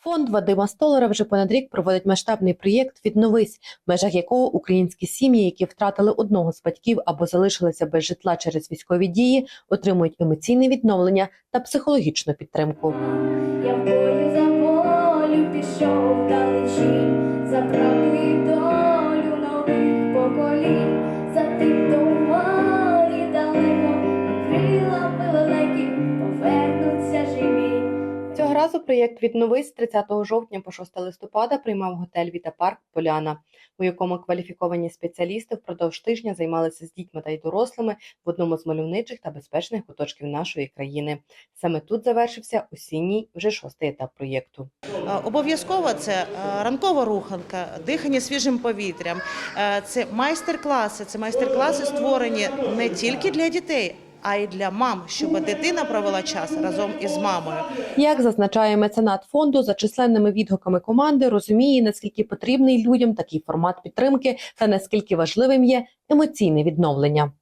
Фонд Вадима Столара вже понад рік проводить масштабний проєкт Відновись, в межах якого українські сім'ї, які втратили одного з батьків або залишилися без житла через військові дії, отримують емоційне відновлення та психологічну підтримку. Я в бою за пішов вдалечі, за правду долю нових поколінь, за тих, хто разу проєкт Відновись з 30 жовтня по 6 листопада приймав готель Віта Парк Поляна, у якому кваліфіковані спеціалісти впродовж тижня займалися з дітьми та й дорослими в одному з мальовничих та безпечних куточків нашої країни. Саме тут завершився осінній вже шостий етап проєкту. Е, Обов'язково це е, ранкова руханка, дихання свіжим повітрям, е, це майстер-класи. Це майстер-класи створені не тільки для дітей, а й для мам, щоб дитина провела час разом із мамою. Як зазначає меценат фонду, за численними відгуками команди розуміє, наскільки потрібний людям такий формат підтримки та наскільки важливим є емоційне відновлення.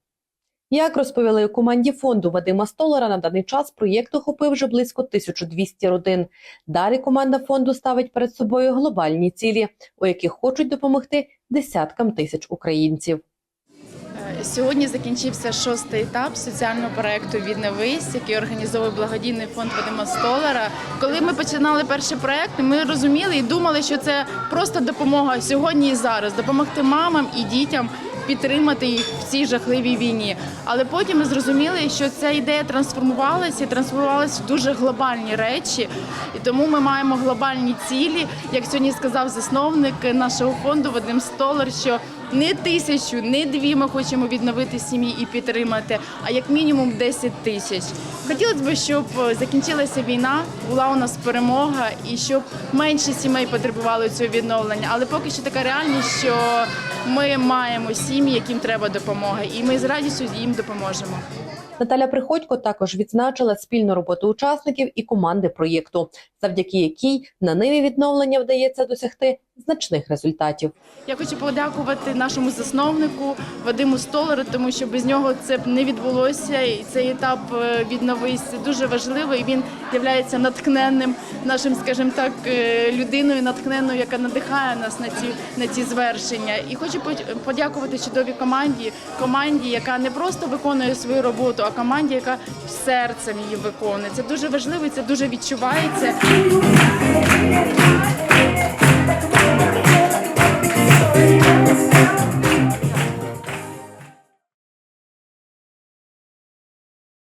Як розповіли у команді фонду Вадима Столара, на даний час проєкт охопив вже близько 1200 родин. Далі команда фонду ставить перед собою глобальні цілі, у яких хочуть допомогти десяткам тисяч українців. Сьогодні закінчився шостий етап соціального проекту Відновись, який організовує благодійний фонд Вадима Столара. Коли ми починали перший проект, ми розуміли і думали, що це просто допомога сьогодні і зараз, допомогти мамам і дітям підтримати їх в цій жахливій війні. Але потім ми зрозуміли, що ця ідея трансформувалася і трансформувалася в дуже глобальні речі. І тому ми маємо глобальні цілі, як сьогодні сказав засновник нашого фонду Вадим Столар, що не тисячу, не дві ми хочемо відновити сім'ї і підтримати, а як мінімум 10 тисяч. Хотілося б, щоб е, закінчилася війна, була у нас перемога і щоб менше сімей потребували цього відновлення. Але поки що така реальність, що ми маємо сім'ї, яким треба допомога, і ми з радістю їм допоможемо. Наталя Приходько також відзначила спільну роботу учасників і команди проєкту, завдяки якій на ниві відновлення вдається досягти значних результатів. Я хочу подякувати нашому засновнику Вадиму Столару, тому що без нього це б не відбулося. І цей етап е, відновись дуже важливий. Він є натхненним нашим, скажімо так, е, людиною, натхненною, яка надихає нас на ці на ці звершення. І хочу подя- подякувати чудовій команді, команді, яка не просто виконує свою роботу, а команді, яка серцем її виконує. Це дуже важливо, це дуже відчувається. Thank you.